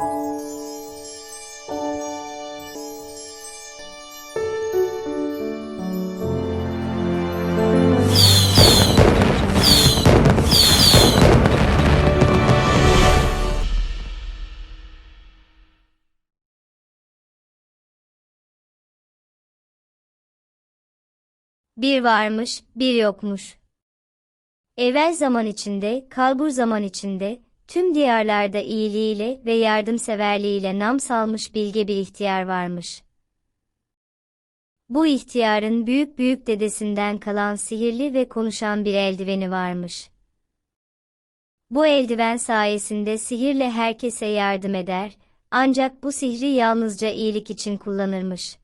Bir varmış, bir yokmuş. Evvel zaman içinde, kalbur zaman içinde, tüm diyarlarda iyiliğiyle ve yardımseverliğiyle nam salmış bilge bir ihtiyar varmış. Bu ihtiyarın büyük büyük dedesinden kalan sihirli ve konuşan bir eldiveni varmış. Bu eldiven sayesinde sihirle herkese yardım eder, ancak bu sihri yalnızca iyilik için kullanırmış.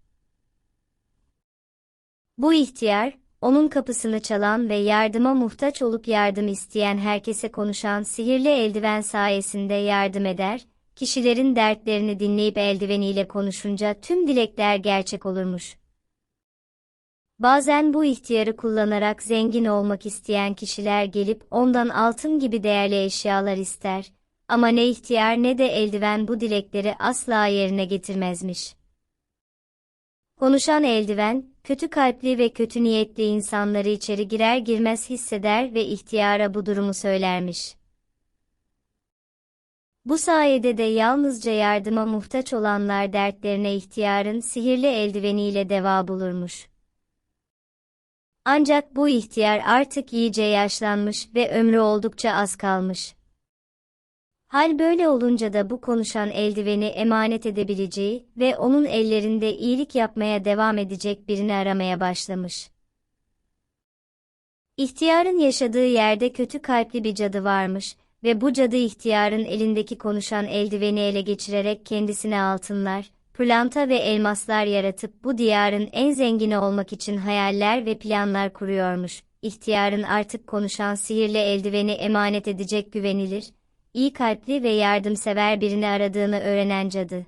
Bu ihtiyar, onun kapısını çalan ve yardıma muhtaç olup yardım isteyen herkese konuşan sihirli eldiven sayesinde yardım eder, kişilerin dertlerini dinleyip eldiveniyle konuşunca tüm dilekler gerçek olurmuş. Bazen bu ihtiyarı kullanarak zengin olmak isteyen kişiler gelip ondan altın gibi değerli eşyalar ister, ama ne ihtiyar ne de eldiven bu dilekleri asla yerine getirmezmiş. Konuşan eldiven, kötü kalpli ve kötü niyetli insanları içeri girer girmez hisseder ve ihtiyara bu durumu söylermiş. Bu sayede de yalnızca yardıma muhtaç olanlar dertlerine ihtiyarın sihirli eldiveniyle deva bulurmuş. Ancak bu ihtiyar artık iyice yaşlanmış ve ömrü oldukça az kalmış. Hal böyle olunca da bu konuşan eldiveni emanet edebileceği ve onun ellerinde iyilik yapmaya devam edecek birini aramaya başlamış. İhtiyarın yaşadığı yerde kötü kalpli bir cadı varmış ve bu cadı ihtiyarın elindeki konuşan eldiveni ele geçirerek kendisine altınlar, pırlanta ve elmaslar yaratıp bu diyarın en zengini olmak için hayaller ve planlar kuruyormuş. İhtiyarın artık konuşan sihirli eldiveni emanet edecek güvenilir, iyi kalpli ve yardımsever birini aradığını öğrenen cadı.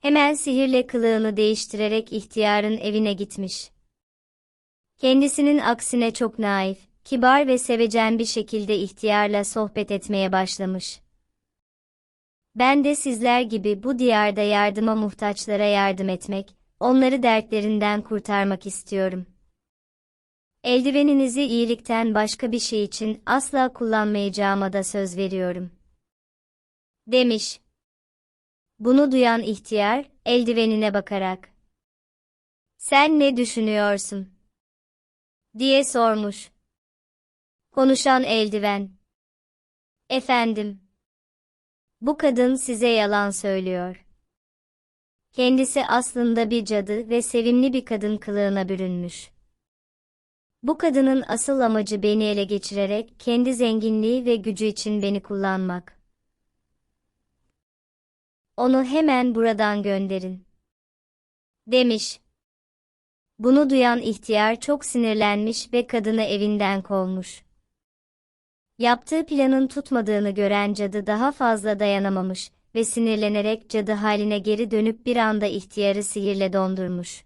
Hemen sihirle kılığını değiştirerek ihtiyarın evine gitmiş. Kendisinin aksine çok naif, kibar ve sevecen bir şekilde ihtiyarla sohbet etmeye başlamış. Ben de sizler gibi bu diyarda yardıma muhtaçlara yardım etmek, onları dertlerinden kurtarmak istiyorum. Eldiveninizi iyilikten başka bir şey için asla kullanmayacağıma da söz veriyorum. Demiş. Bunu duyan ihtiyar, eldivenine bakarak. Sen ne düşünüyorsun? diye sormuş. Konuşan eldiven. Efendim. Bu kadın size yalan söylüyor. Kendisi aslında bir cadı ve sevimli bir kadın kılığına bürünmüş. Bu kadının asıl amacı beni ele geçirerek kendi zenginliği ve gücü için beni kullanmak. Onu hemen buradan gönderin. Demiş. Bunu duyan ihtiyar çok sinirlenmiş ve kadını evinden kovmuş. Yaptığı planın tutmadığını gören cadı daha fazla dayanamamış ve sinirlenerek cadı haline geri dönüp bir anda ihtiyarı sihirle dondurmuş.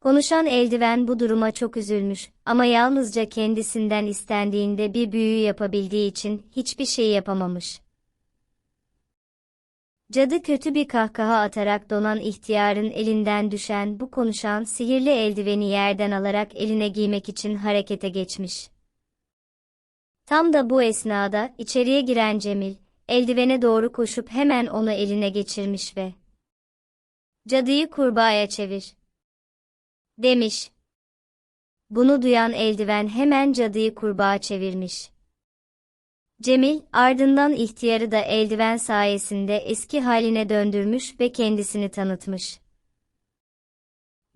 Konuşan eldiven bu duruma çok üzülmüş ama yalnızca kendisinden istendiğinde bir büyü yapabildiği için hiçbir şey yapamamış. Cadı kötü bir kahkaha atarak donan ihtiyarın elinden düşen bu konuşan sihirli eldiveni yerden alarak eline giymek için harekete geçmiş. Tam da bu esnada içeriye giren Cemil, eldivene doğru koşup hemen onu eline geçirmiş ve ''Cadıyı kurbağaya çevir.'' demiş. Bunu duyan eldiven hemen cadıyı kurbağa çevirmiş. Cemil, ardından ihtiyarı da eldiven sayesinde eski haline döndürmüş ve kendisini tanıtmış.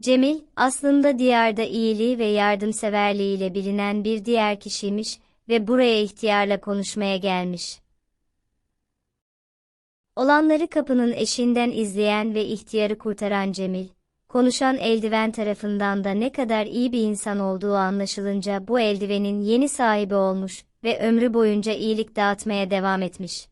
Cemil, aslında diyarda iyiliği ve yardımseverliğiyle bilinen bir diğer kişiymiş ve buraya ihtiyarla konuşmaya gelmiş. Olanları kapının eşiğinden izleyen ve ihtiyarı kurtaran Cemil, konuşan eldiven tarafından da ne kadar iyi bir insan olduğu anlaşılınca bu eldivenin yeni sahibi olmuş ve ömrü boyunca iyilik dağıtmaya devam etmiş.